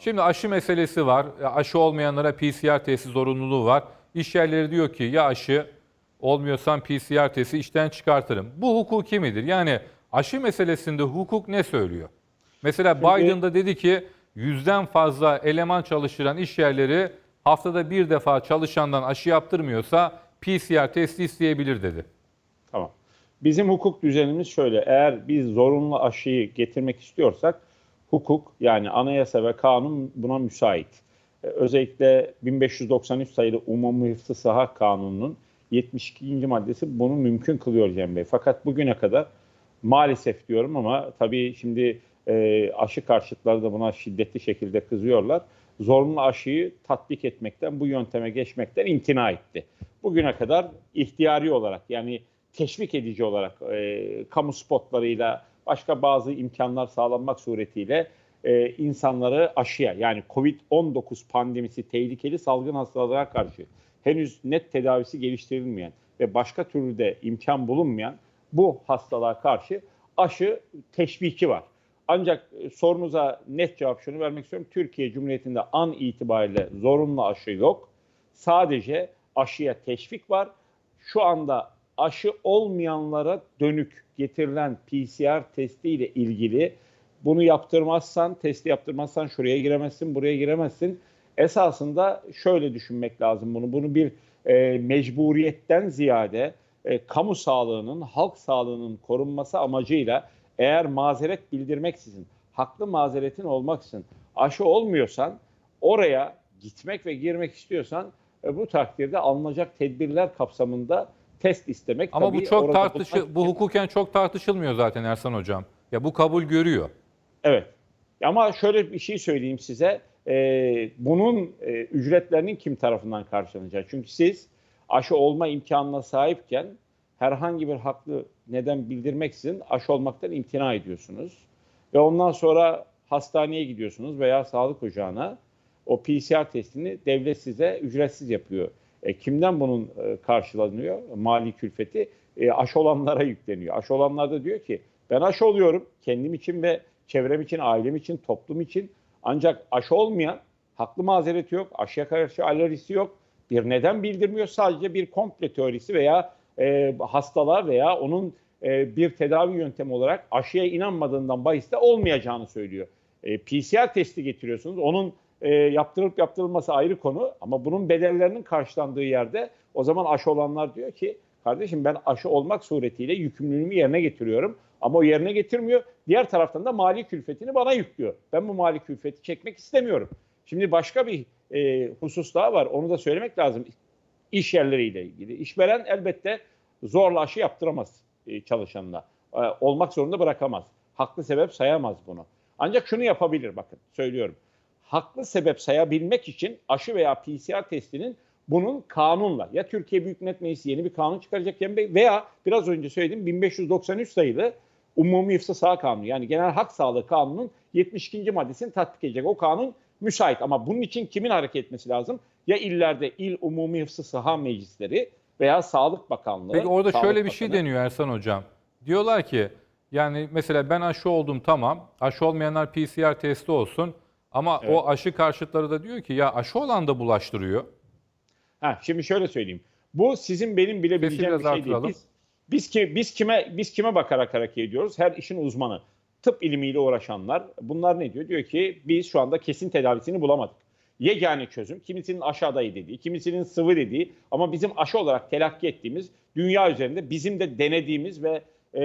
Şimdi aşı meselesi var. E, Aşı olmayanlara PCR testi zorunluluğu var. İş yerleri diyor ki ya aşı olmuyorsan PCR testi işten çıkartırım. Bu hukuki midir? Yani aşı meselesinde hukuk ne söylüyor? Mesela Biden da dedi ki yüzden fazla eleman çalıştıran iş yerleri haftada bir defa çalışandan aşı yaptırmıyorsa PCR testi isteyebilir dedi. Tamam. Bizim hukuk düzenimiz şöyle. Eğer biz zorunlu aşıyı getirmek istiyorsak hukuk yani anayasa ve kanun buna müsait. Ee, Özellikle 1593 sayılı Umumi Hıfzı Sıhhat Kanunu'nun 72. maddesi bunu mümkün kılıyor Cem Bey. Fakat bugüne kadar maalesef diyorum ama tabii şimdi e, aşı karşıtları da buna şiddetli şekilde kızıyorlar. Zorunlu aşıyı tatbik etmekten, bu yönteme geçmekten imtina etti. Bugüne kadar ihtiyari olarak yani teşvik edici olarak e, kamu spotlarıyla başka bazı imkanlar sağlanmak suretiyle e, insanları aşıya yani Covid-19 pandemisi tehlikeli salgın hastalığa karşı henüz net tedavisi geliştirilmeyen ve başka türlü de imkan bulunmayan bu hastalığa karşı aşı teşviki var. Ancak e, sorunuza net cevap şunu vermek istiyorum. Türkiye Cumhuriyeti'nde an itibariyle zorunlu aşı yok. Sadece aşıya teşvik var. Şu anda aşı olmayanlara dönük getirilen PCR testiyle ilgili bunu yaptırmazsan, testi yaptırmazsan şuraya giremezsin, buraya giremezsin. Esasında şöyle düşünmek lazım bunu. Bunu bir e, mecburiyetten ziyade e, kamu sağlığının, halk sağlığının korunması amacıyla eğer mazeret bildirmeksizin, haklı mazeretin olmaksızın aşı olmuyorsan oraya gitmek ve girmek istiyorsan e, bu takdirde alınacak tedbirler kapsamında test istemek. Ama bu çok tartışı bu hukuken çok tartışılmıyor zaten Ersan hocam. Ya bu kabul görüyor. Evet. Ama şöyle bir şey söyleyeyim size. Ee, bunun e, ücretlerinin kim tarafından karşılanacağı? Çünkü siz aşı olma imkanına sahipken herhangi bir haklı neden bildirmeksizin aşı olmaktan imtina ediyorsunuz. Ve ondan sonra hastaneye gidiyorsunuz veya sağlık ocağına o PCR testini devlet size ücretsiz yapıyor. E, kimden bunun e, karşılanıyor mali külfeti? E, aşı olanlara yükleniyor. Aşı olanlar da diyor ki ben aşı oluyorum kendim için ve çevrem için, ailem için, toplum için. Ancak aşı olmayan haklı mazereti yok, aşıya karşı alerjisi yok. Bir neden bildirmiyor sadece bir komple teorisi veya e, hastalığa veya onun e, bir tedavi yöntemi olarak aşıya inanmadığından bahis de olmayacağını söylüyor. E, PCR testi getiriyorsunuz. Onun e, yaptırılıp yaptırılması ayrı konu ama bunun bedellerinin karşılandığı yerde o zaman aşı olanlar diyor ki kardeşim ben aşı olmak suretiyle yükümlülüğümü yerine getiriyorum ama o yerine getirmiyor. Diğer taraftan da mali külfetini bana yüklüyor. Ben bu mali külfeti çekmek istemiyorum. Şimdi başka bir e, husus daha var. Onu da söylemek lazım. İş yerleriyle ilgili. İşveren elbette zorla aşı yaptıramaz e, çalışanına. E, olmak zorunda bırakamaz. Haklı sebep sayamaz bunu. Ancak şunu yapabilir bakın söylüyorum. Haklı sebep sayabilmek için aşı veya PCR testinin bunun kanunla ya Türkiye Büyük Millet Meclisi yeni bir kanun çıkaracak Cem Bey veya biraz önce söylediğim 1593 sayılı Umumi Hıfzı Sağ Kanunu yani Genel Hak Sağlığı Kanunu'nun 72. maddesini tatbik edecek. O kanun müsait ama bunun için kimin hareket etmesi lazım? Ya illerde il Umumi Hıfzı Saha Meclisleri veya Sağlık Bakanlığı. Peki orada Sağlık şöyle bir şey Bakanı. deniyor Ersan hocam. Diyorlar ki yani mesela ben aşı oldum tamam. Aşı olmayanlar PCR testi olsun. Ama Evet. o aşı karşıtları da diyor ki ya aşı olan da bulaştırıyor. Ha, şimdi şöyle söyleyeyim. Bu sizin benim bile Sesi bileceğim bir şey değil. Biz, biz, ki, biz kime biz kime bakarak hareket ediyoruz? Her işin uzmanı. Tıp ilmiyle uğraşanlar. Bunlar ne diyor? Diyor ki biz şu anda kesin tedavisini bulamadık. Yegane çözüm kimisinin aşı adayı dediği, kimisinin sıvı dediği ama bizim aşı olarak telakki ettiğimiz dünya üzerinde bizim de denediğimiz ve e,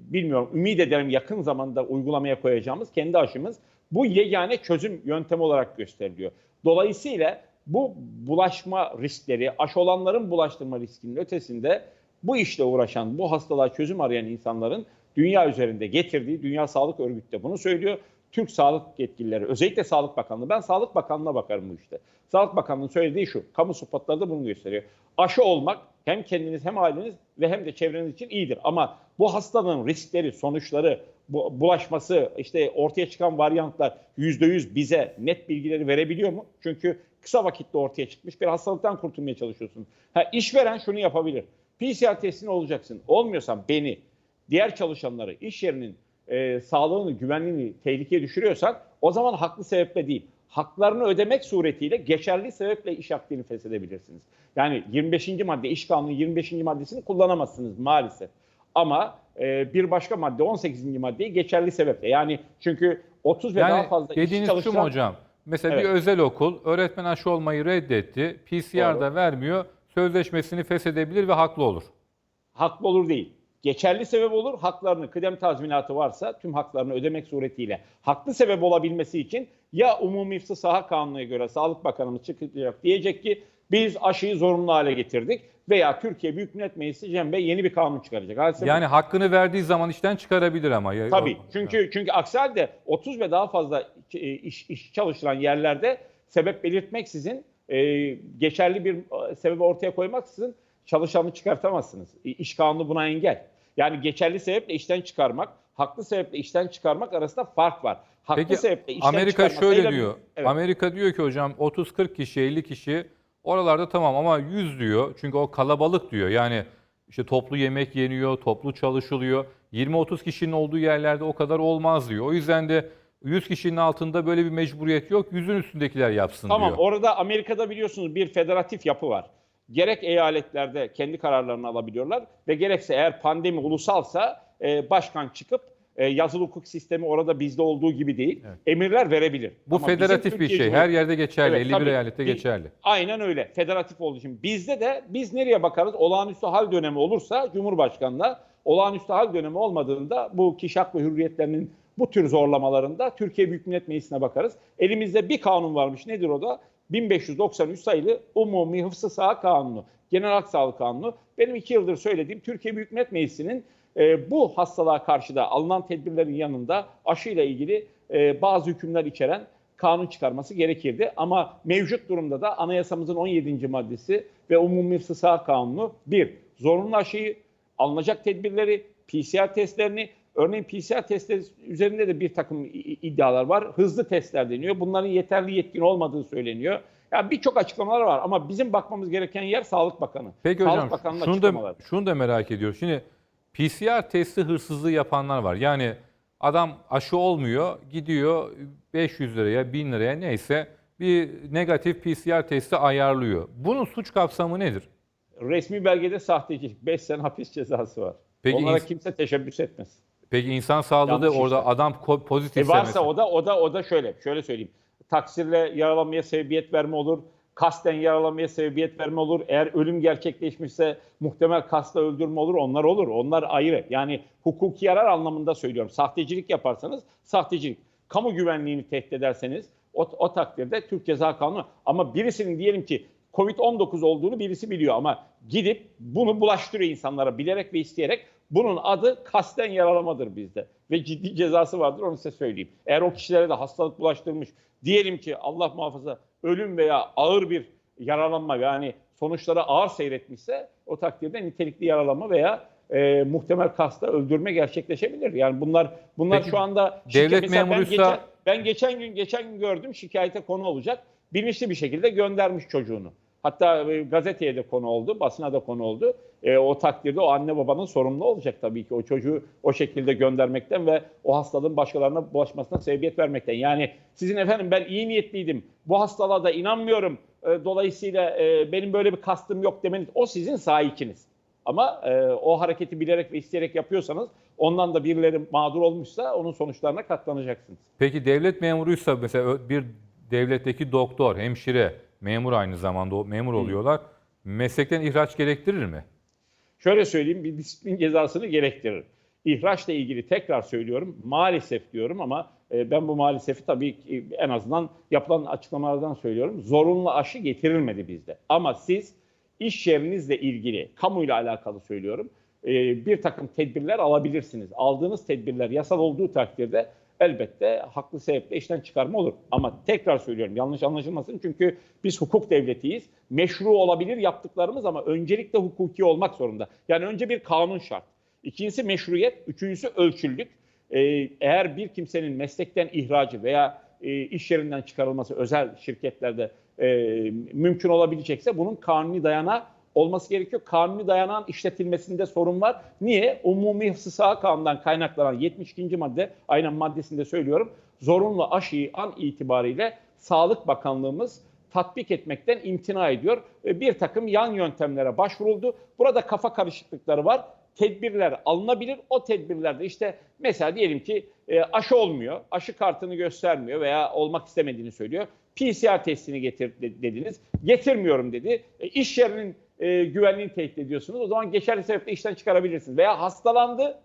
bilmiyorum ümit ederim yakın zamanda uygulamaya koyacağımız kendi aşımız bu yegane çözüm yöntemi olarak gösteriliyor. Dolayısıyla bu bulaşma riskleri, aşı olanların bulaştırma riskinin ötesinde bu işle uğraşan, bu hastalığa çözüm arayan insanların dünya üzerinde getirdiği, Dünya Sağlık Örgütü de bunu söylüyor. Türk sağlık yetkilileri, özellikle Sağlık Bakanlığı, ben Sağlık Bakanlığı'na bakarım bu işte. Sağlık Bakanlığı'nın söylediği şu, kamu spotları da bunu gösteriyor. Aşı olmak hem kendiniz hem aileniz ve hem de çevreniz için iyidir. Ama bu hastalığın riskleri, sonuçları, bu, bulaşması, işte ortaya çıkan varyantlar %100 bize net bilgileri verebiliyor mu? Çünkü kısa vakitte ortaya çıkmış bir hastalıktan kurtulmaya çalışıyorsun. Ha, işveren şunu yapabilir. PCR testini olacaksın. Olmuyorsan beni, diğer çalışanları, iş yerinin e, sağlığını, güvenliğini tehlikeye düşürüyorsan o zaman haklı sebeple değil, haklarını ödemek suretiyle geçerli sebeple iş akdini feshedebilirsiniz. Yani 25. madde iş kanunu 25. maddesini kullanamazsınız maalesef. Ama e, bir başka madde 18. maddeyi geçerli sebeple. Yani çünkü 30 ve daha Yani fazla işçi dediğiniz şu mu hocam? Mesela bir Evet. özel okul öğretmen aşı olmayı reddetti. PCR Doğru. da vermiyor. Sözleşmesini feshedebilir ve haklı olur. haklı olur değil. Geçerli sebep olur. Haklarını, kıdem tazminatı varsa tüm haklarını ödemek suretiyle haklı sebep olabilmesi için ya Umumi İfsa Saha Kanunu'na göre Sağlık Bakanımız çıkacak diyecek ki biz aşıyı zorunlu hale getirdik veya Türkiye Büyük Millet Meclisi Cem Bey yeni bir kanun çıkaracak. Hadise bu. Yani hakkını verdiği zaman işten çıkarabilir ama. Tabii. Çünkü çünkü aksi halde 30 ve daha fazla e, iş, iş çalışılan yerlerde sebep belirtmeksizin e, geçerli bir e, sebebi ortaya koymaksızın çalışanı çıkartamazsınız. İş kanunu buna engel. Yani geçerli sebeple işten çıkarmak, haklı sebeple işten çıkarmak arasında fark var. Haklı Peki sebeple işten Amerika şöyle diyor. Evet. Amerika diyor ki hocam 30-40 kişi 50 kişi oralarda tamam ama 100 diyor. Çünkü o kalabalık diyor. Yani işte toplu yemek yeniyor, toplu çalışılıyor. 20-30 kişinin olduğu yerlerde o kadar olmaz diyor. O yüzden de 100 kişinin altında böyle bir mecburiyet yok. Yüzün üstündekiler yapsın Tamam diyor. orada Amerika'da biliyorsunuz bir federatif yapı var. Gerek eyaletlerde kendi kararlarını alabiliyorlar ve gerekse eğer pandemi ulusalsa e, başkan çıkıp e, yazılı hukuk sistemi orada bizde olduğu gibi değil. Evet. Emirler verebilir. Bu Ama federatif bir şey. Her yerde geçerli. Evet, 51 tabii. eyalette geçerli. Aynen öyle. Federatif olduğu için. Bizde de biz nereye bakarız? Olağanüstü hal dönemi olursa Cumhurbaşkanı'na olağanüstü hal dönemi olmadığında bu kişi hak ve hürriyetlerinin bu tür zorlamalarında Türkiye Büyük Millet Meclisi'ne bakarız. Elimizde bir kanun varmış. Nedir o da? 1593 sayılı Umumi Hıfzı Saha Kanunu. Genel Hak Sağlığı Kanunu. Benim iki yıldır söylediğim Türkiye Büyük Millet Meclisi'nin e, bu hastalığa karşı da alınan tedbirlerin yanında aşıyla ilgili e, bazı hükümler içeren kanun çıkarması gerekirdi. Ama mevcut durumda da anayasamızın 17. maddesi ve Umumi Fısa Kanunu bir, zorunlu aşıyı, alınacak tedbirleri, PCR testlerini, örneğin PCR testleri üzerinde de bir takım iddialar var. Hızlı testler deniyor. Bunların yeterli yetkin olmadığı söyleniyor. Yani birçok açıklamalar var ama bizim bakmamız gereken yer Sağlık Bakanı. Peki Sağlık hocam Bakanı'nın şunu da, şunu da merak ediyorum. Şimdi PCR testi hırsızlığı yapanlar var. Yani adam aşı olmuyor gidiyor 500 liraya 1000 liraya neyse bir negatif PCR testi ayarlıyor. Bunun suç kapsamı nedir? Resmi belgede sahtecilik, 5 sene hapis cezası var. Peki Onlara kimse teşebbüs etmez. Peki insan sağlığı da Yanlış orada işler. adam pozitif E varsa o da o da o da şöyle şöyle söyleyeyim. Taksirle yaralanmaya sebebiyet verme olur. Kasten yaralanmaya sebebiyet verme olur. Eğer ölüm gerçekleşmişse muhtemel kasla öldürme olur. Onlar olur. Onlar ayrı. Yani hukuki yarar anlamında söylüyorum. Sahtecilik yaparsanız sahtecilik. Kamu güvenliğini tehdit ederseniz o, o takdirde Türk Ceza Kanunu. Ama birisinin diyelim ki Covid-19 olduğunu birisi biliyor ama gidip bunu bulaştırıyor insanlara bilerek ve isteyerek. Bunun adı kasten yaralamadır bizde ve ciddi cezası vardır onu size söyleyeyim. Eğer o kişilere de hastalık bulaştırmış diyelim ki Allah muhafaza ölüm veya ağır bir yaralanma yani sonuçları ağır seyretmişse o takdirde nitelikli yaralanma veya e, muhtemel kasta öldürme gerçekleşebilir. Yani bunlar bunlar Peki, şu anda devlet mesela ben memuruysa- geçen, ben geçen gün geçen gün gördüm şikayete konu olacak. Bilinçli bir şekilde göndermiş çocuğunu. Hatta e, gazeteye de konu oldu, basına da konu oldu. E, o takdirde o anne babanın sorumlu olacak tabii ki o çocuğu o şekilde göndermekten ve o hastalığın başkalarına bulaşmasına sebebiyet vermekten. Yani sizin efendim ben iyi niyetliydim, bu hastalığa da inanmıyorum. E, dolayısıyla e, benim böyle bir kastım yok demeniz o sizin sahikiniz. Ama e, o hareketi bilerek ve isteyerek yapıyorsanız ondan da birileri mağdur olmuşsa onun sonuçlarına katlanacaksınız. Peki devlet memuruysa mesela bir devletteki doktor, hemşire, memur aynı zamanda o memur oluyorlar. Meslekten ihraç gerektirir mi? Şöyle söyleyeyim bir disiplin cezasını gerektirir. İhraçla ilgili tekrar söylüyorum maalesef diyorum ama e, ben bu maalesef tabii ki en azından yapılan açıklamalardan söylüyorum. Zorunlu aşı getirilmedi bizde. Ama siz iş yerinizle ilgili, kamuyla alakalı söylüyorum e, bir takım tedbirler alabilirsiniz. Aldığınız tedbirler yasal olduğu takdirde elbette haklı sebeple işten çıkarma olur. Ama tekrar söylüyorum yanlış anlaşılmasın çünkü biz hukuk devletiyiz. Meşru olabilir yaptıklarımız ama öncelikle hukuki olmak zorunda. Yani önce bir kanun şart. İkincisi meşruiyet, üçüncüsü ölçüllük. Ee, eğer bir kimsenin meslekten ihracı veya e, iş yerinden çıkarılması özel şirketlerde e, mümkün olabilecekse bunun kanuni dayanağı olması gerekiyor. Kanuni dayanağın işletilmesinde sorun var. Niye? Umumi Hıfzı Saha Kanunu'ndan kaynaklanan 72. madde, aynen maddesinde söylüyorum. Zorunlu aşıyı an itibariyle Sağlık Bakanlığımız tatbik etmekten imtina ediyor. Bir takım yan yöntemlere başvuruldu. Burada kafa karışıklıkları var. Tedbirler alınabilir. O tedbirlerde işte mesela diyelim ki e, aşı olmuyor, aşı kartını göstermiyor veya olmak istemediğini söylüyor. PCR testini getir de- dediniz. Getirmiyorum dedi. E, iş yerinin e, güvenliğini tehdit ediyorsunuz. O zaman geçerli sebeple işten çıkarabilirsiniz. Veya hastalandı,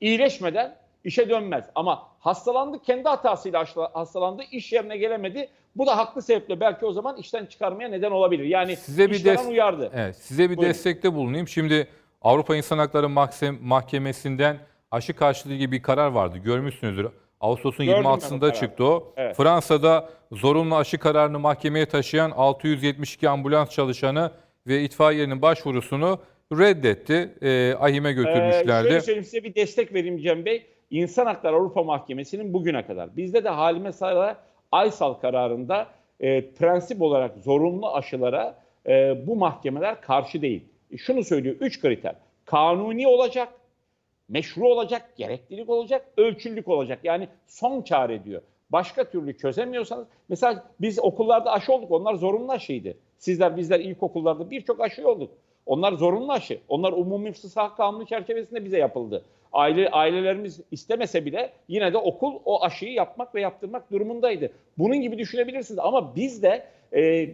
iyileşmeden işe dönmez. Ama hastalandı, kendi hatasıyla hastalandı, iş yerine gelemedi. Bu da haklı sebeple belki o zaman işten çıkarmaya neden olabilir. Yani Size bir işveren uyardı. Evet, size bir Buyurun. destekte bulunayım. Şimdi Avrupa İnsan Hakları Mahkem- Mahkemesi'nden aşı karşılığı gibi bir karar vardı. Görmüşsünüzdür. Ağustos'un Gördüm ben o 26'sında kararı. çıktı o. Evet. Fransa'da zorunlu aşı kararını mahkemeye taşıyan 672 ambulans çalışanı ve itfaiyenin başvurusunu reddetti. E, ahime Ee, götürmüşlerdi. şöyle söyleyeyim size bir destek vereyim Cem Bey. İnsan Hakları Avrupa Mahkemesi'nin bugüne kadar bizde de Halime Sara Aysal kararında e, prensip olarak zorunlu aşılara e, bu mahkemeler karşı değil. Şunu söylüyor, üç kriter. Kanuni olacak, meşru olacak, gereklilik olacak, ölçülük olacak. Yani son çare diyor. Başka türlü çözemiyorsanız, mesela biz okullarda aşı olduk, onlar zorunlu aşıydı. Sizler, bizler ilkokullarda birçok aşı olduk. Onlar zorunlu aşı. Onlar umumi fırsat kanunu çerçevesinde bize yapıldı. Aile ailelerimiz istemese bile yine de okul o aşıyı yapmak ve yaptırmak durumundaydı. Bunun gibi düşünebilirsiniz ama biz de e,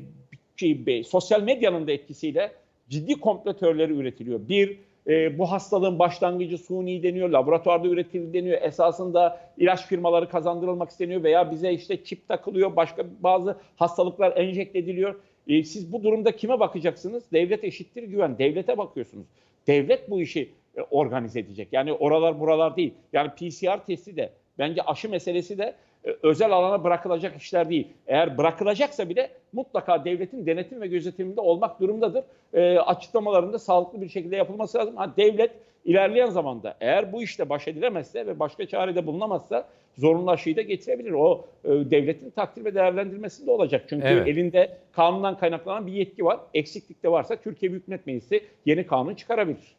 şey, sosyal medyanın da etkisiyle ciddi komplo teorileri üretiliyor. Bir, e, bu hastalığın başlangıcı suni deniyor, laboratuvarda üretildi deniyor. Esasında ilaç firmaları kazandırılmak isteniyor veya bize işte çip takılıyor, başka bazı hastalıklar enjekte ediliyor. E, siz bu durumda kime bakacaksınız? Devlet eşittir güven. Devlete bakıyorsunuz. Devlet bu işi e, organize edecek. Yani oralar buralar değil. Yani PCR testi de bence aşı meselesi de özel alana bırakılacak işler değil. Eğer bırakılacaksa bile mutlaka devletin denetim ve gözetiminde olmak durumundadır. E, açıklamalarında sağlıklı bir şekilde yapılması lazım. Ha, devlet ilerleyen zamanda eğer bu işte baş edilemezse ve başka çarede bulunamazsa zorunlu aşıyı da getirebilir. O e, devletin takdir ve değerlendirmesinde olacak. Çünkü Evet. elinde kanundan kaynaklanan bir yetki var. Eksiklik de varsa Türkiye Büyük Millet Meclisi yeni kanun çıkarabilir.